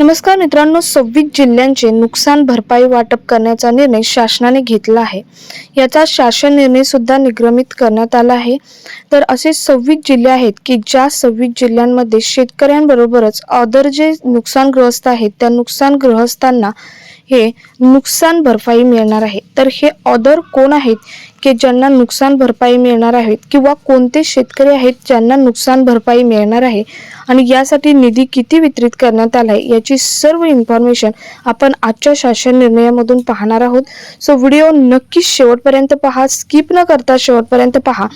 नमस्कार मित्रांनो सव्वीस जिल्ह्यांचे नुकसान भरपाई वाटप करण्याचा निर्णय शासनाने घेतला आहे. याचा शासन निर्णय सुद्धा निगमित करण्यात आला आहे. तर असे सव्वीस जिल्हे आहेत की ज्या सव्वीस जिल्ह्यांमध्ये शेतकऱ्यांबरोबरच अदर जे नुकसानग्रस्त आहेत त्या नुकसानग्रस्तांना हे नुकसान भरपाई मिळणार आहे. तर हे अदर कोण आहेत? की ज्यांना नुकसान भरपाई मिळणार आहेत किंवा कोणते शेतकरी आहेत ज्यांना नुकसान भरपाई मिळणार आहे आणि यासाठी निधी किती वितरित करण्यात आला आहे याची सर्व इन्फॉर्मेशन आपण आजच्या शासन निर्णयामधून पाहणार आहोत. सो व्हिडिओ नक्की शेवटपर्यंत पहा स्किप न करता शेवटपर्यंत पहा.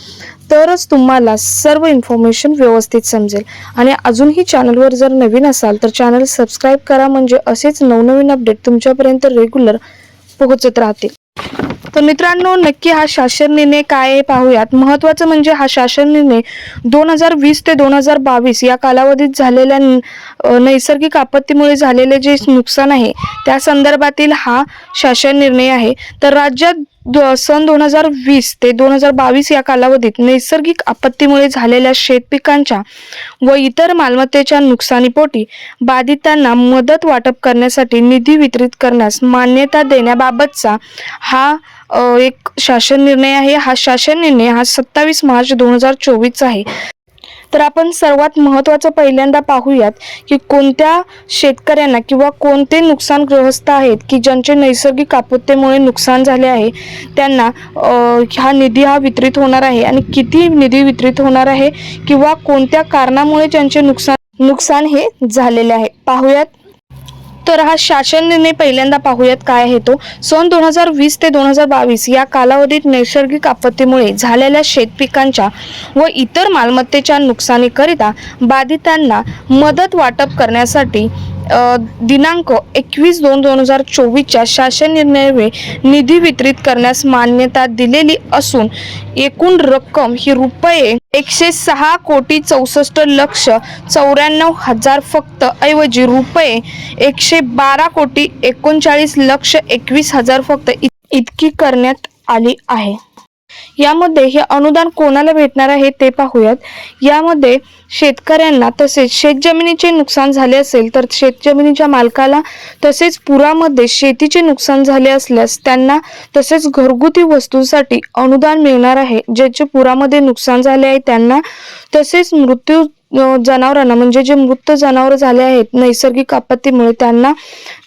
तरच तुम्हाला सर्व इन्फॉर्मेशन व्यवस्थित समजेल. आणि अजूनही चॅनलवर जर नवीन असाल तर चॅनल सबस्क्राईब करा म्हणजे असेच नवनवीन अपडेट तुमच्यापर्यंत रेग्युलर पोहोचत राहतील. तर मित्रांनो नक्की हा शासन निर्णय काय आहे पाहूयात. महत्वाचं म्हणजे हा शासन निर्णय दोन हजार वीस ते दोन हजार बावीस या कालावधीत झालेल्या नैसर्गिक आपत्तीमुळे झालेले जे नुकसान आहे त्या संदर्भातील हा शासन निर्णय आहे. तर राज्यात सन दोन हजार वीस ते दोन हजार बावीस या कालावधीत नैसर्गिक आपत्तीमुळे झालेल्या शेतपिकांच्या व इतर मालमत्तेच्या नुकसानीपोटी बाधितांना मदत वाटप करण्यासाठी निधी वितरित करण्यास मान्यता देण्याबाबतचा हा एक शासन निर्णय आहे. हा शासन निर्णय हा सत्तावीस मार्च दोन हजार चोवीसचा आहे. तर आपण सर्वात महत्त्वाचं पहिल्यांदा पाहूयात की कोणत्या शेतकऱ्यांना किंवा कोणते नुकसानग्रस्त आहेत की ज्यांचे नैसर्गिक आपत्तीमुळे नुकसान झाले आहे त्यांना ह्या हा निधी हा वितरित होणार आहे आणि किती निधी वितरित होणार आहे किंवा कोणत्या कारणामुळे त्यांचे नुकसान नुकसान हे झालेले आहे. पाहूयात तर हा शासन निर्णय पहिल्यांदा पाहूयात काय आहे तो. सन दोन हजार वीस ते दोन हजार बावीस या कालावधीत नैसर्गिक आपत्तीमुळे झालेल्या शेतपिकांच्या व इतर मालमत्तेच्या नुकसानीकरिता बाधितांना मदत वाटप करण्यासाठी दिनांक एकवीस दोन दोन हजार चोवीसच्या शासन निर्णयावे निधी वितरित करण्यास मान्यता दिलेली असून एकूण रक्कम ही रुपये एकशे सहा कोटी चौसष्ट लक्ष चौऱ्याण्णव हजार फक्त ऐवजी रुपये एकशे बारा कोटी एकोणचाळीस लक्ष एकवीस हजार फक्त इत- इतकी करण्यात आली आहे. यामध्ये हे अनुदान कोणाला भेटणार आहे ते पाहूयात. यामध्ये शेतकऱ्यांना तसेच शेतजमिनीचे नुकसान झाले असेल तर शेतजमिनीच्या मालकाला तसेच पुरामध्ये शेतीचे नुकसान झाले असल्यास त्यांना तसेच घरगुती वस्तूंसाठी अनुदान मिळणार आहे. ज्याचे पुरामध्ये नुकसान झाले आहे त्यांना तसेच मृत्यू जनावरांना म्हणजे जे मृत जनावर झाले आहेत नैसर्गिक आपत्तीमुळे त्यांना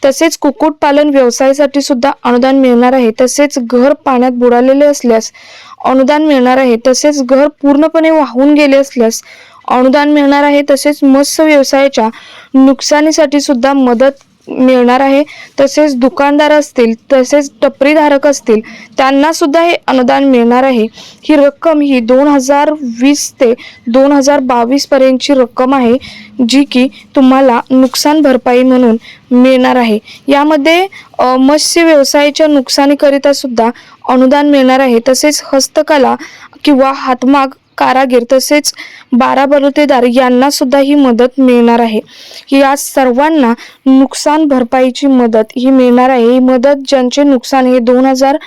तसेच कुक्कुटपालन व्यवसायासाठी सुद्धा अनुदान मिळणार आहे. तसेच घर पाण्यात बुडालेले असल्यास अनुदान मिळणार आहे. तसेच घर पूर्णपणे वाहून गेले असल्यास अनुदान मिळणार आहे. तसेच मत्स्य व्यवसायाच्या नुकसानीसाठी सुद्धा मदत मिळणार आहे. तसेच दुकानदार असतील तसेच टपरीधारक असतील त्यांना सुद्धा हे अनुदान मिळणार आहे. ही रक्कम ही दोन हजार वीस ते दोन हजार बावीस पर्यंतची रक्कम आहे जी की तुम्हाला नुकसान भरपाई म्हणून मिळणार आहे. यामध्ये मत्स्य व्यवसायाच्या नुकसानीकरिता सुद्धा अनुदान मिळणार आहे. तसेच हस्तकला किंवा हातमाग कारागीर तसेच बारा बलुतेदार यांना सुद्धा ही मदत मिळणार आहे. या सर्वांना नुकसान भरपाईची मदत ही मिळणार आहे. ही मदत ज्यांचे नुकसान हे दोन हजार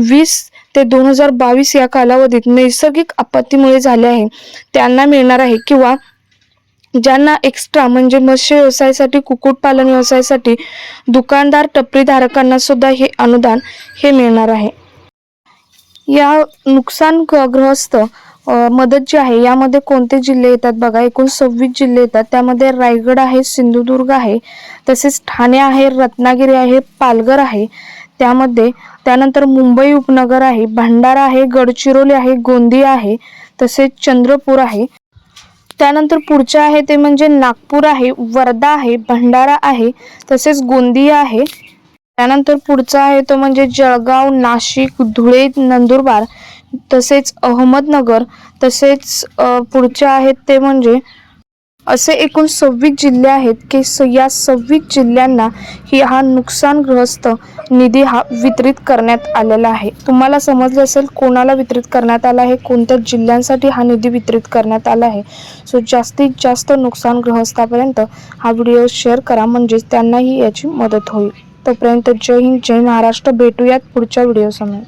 वीस ते दोन हजार बावीस या कालावधीत नैसर्गिक आपत्तीमुळे झाले आहे. त्यांना मिळणार आहे किंवा ज्यांना एक्स्ट्रा म्हणजे मत्स्य व्यवसायासाठी कुक्कुटपालन व्यवसायासाठी दुकानदार टपरीधारकांना सुद्धा हे अनुदान हे मिळणार आहे. या नुकसानग्रस्त मदत जी आहे यामध्ये कोणते जिल्हे येतात बघा? एकूण सव्वीस जिल्हे येतात. त्यामध्ये रायगड आहे सिंधुदुर्ग आहे तसेच ठाणे आहे रत्नागिरी आहे पालघर आहे. त्यामध्ये त्यानंतर मुंबई उपनगर आहे भंडारा आहे गडचिरोली आहे गोंदिया आहे तसेच चंद्रपूर आहे. त्यानंतर पुढचे आहे ते म्हणजे नागपूर आहे वर्धा आहे भंडारा आहे तसेच गोंदिया आहे. त्यानंतर पुढचा आहे तो म्हणजे जळगाव नाशिक धुळे नंदुरबार. तसेच अहमदनगर तसेच पुढचे आहेत ते म्हणजे असे एकूण सव्वीस जिल्हे आहेत की स या सव्वीस जिल्ह्यांना ही हा नुकसानग्रस्त निधी हा वितरित करण्यात आलेला आहे. तुम्हाला समजलं असेल कोणाला वितरित करण्यात आला आहे कोणत्या जिल्ह्यांसाठी हा निधी वितरित करण्यात आला आहे. सो जास्तीत जास्त नुकसानग्रस्तापर्यंत हा व्हिडिओ शेअर करा म्हणजेच त्यांनाही याची मदत होईल. तोपर्यंत जय हिंद जय महाराष्ट्र. भेटूयात पुढच्या व्हिडिओ समोर.